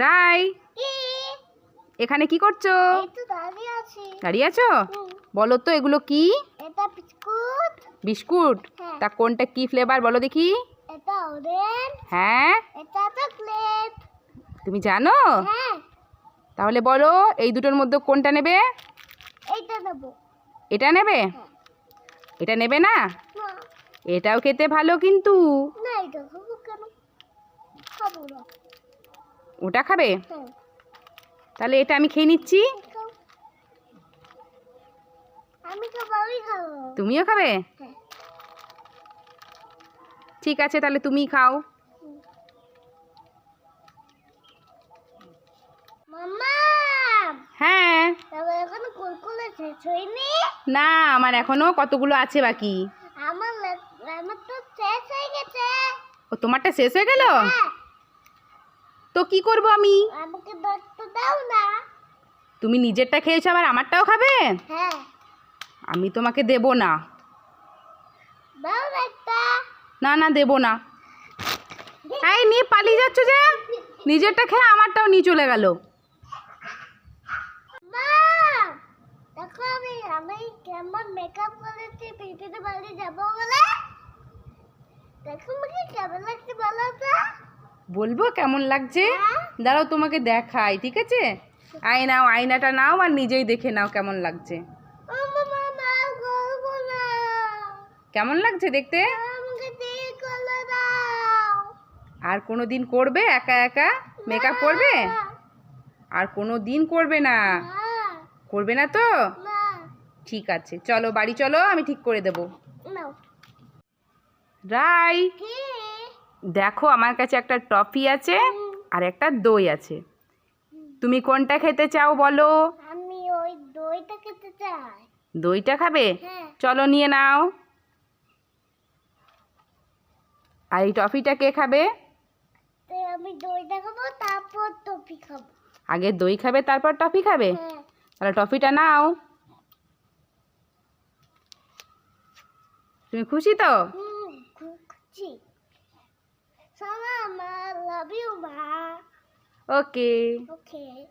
রাই এখানে কি করছ? দাঁড়িয়ে আছো। বলো তো এগুলো কি? বিস্কুট। হ্যাঁ। তা কোনটা কি ফ্লেভার বলো দেখি। হ্যাঁ। তুমি জানো? হ্যাঁ। তাহলে বলো এই দুটোর মধ্যে কোনটা নেবে? এটা নেবে। এটা নেবে না? এটাও খেতে ভালো কিন্তু। ওটা খাবে? তাহলে এটা আমি খেয়ে নিচ্ছি। তুমিও খাবে? হ্যাঁ। ঠিক আছে তাহলে তুমি খাও। হ্যাঁ। না আমার এখনও কতগুলো আছে বাকি। আমার তো শেষ হয়ে গেছে। ও তোমারটা শেষ হয়ে গেল? হ্যাঁ। তো কি করব আমি? আমাকে দেখতে দাও না। তুমি নিজেরটা খেয়েছো আবার আমারটাও খাবে? হ্যাঁ। আমি তোমাকে দেব না। দাও একটা। না না দেব না। এই নিয়ে পালিয়ে যাচ্ছ যে? নিজেরটা খেয়ে আমারটাও নিয়ে চলে গেল। আমি কেমন মেকআপ করেছি পিপিতে বাড়ি যাব বলে? দেখো আমাকে কেমন লাগছে বলো তো? বলব কেমন লাগছে। দাঁড়াও তোমাকে দেখাই ঠিক আছে? আয় নাও আয়নাটা নাও আর নিজেই দেখে নাও কেমন লাগছে। কেমন লাগছে দেখতে? আর কোনো দিন করবে একা একা? মেকআপ করবে? আর কোনো দিন করবে না? করবে না তো? ঠিক আছে চলো বাড়ি চলো আমি ঠিক করে দেবো। রাই! দেখো আমার কাছে একটা টফি আছে আর একটা দই আছে। তুমি কোনটা খেতে চাও বলো? আমি ওই দইটা খেতে চাই। দইটা খাবে? হ্যাঁ। চলো নিয়ে নাও। আর এই টফিটা কে খাবে? আমি দইটা খাব তারপর টপি খাব। আগে দই খাবে তারপর টফি খাবে? হ্যাঁ। তাহলে টফিটা নাও। তুমি খুশি তো? খুশি। Okay. Okay.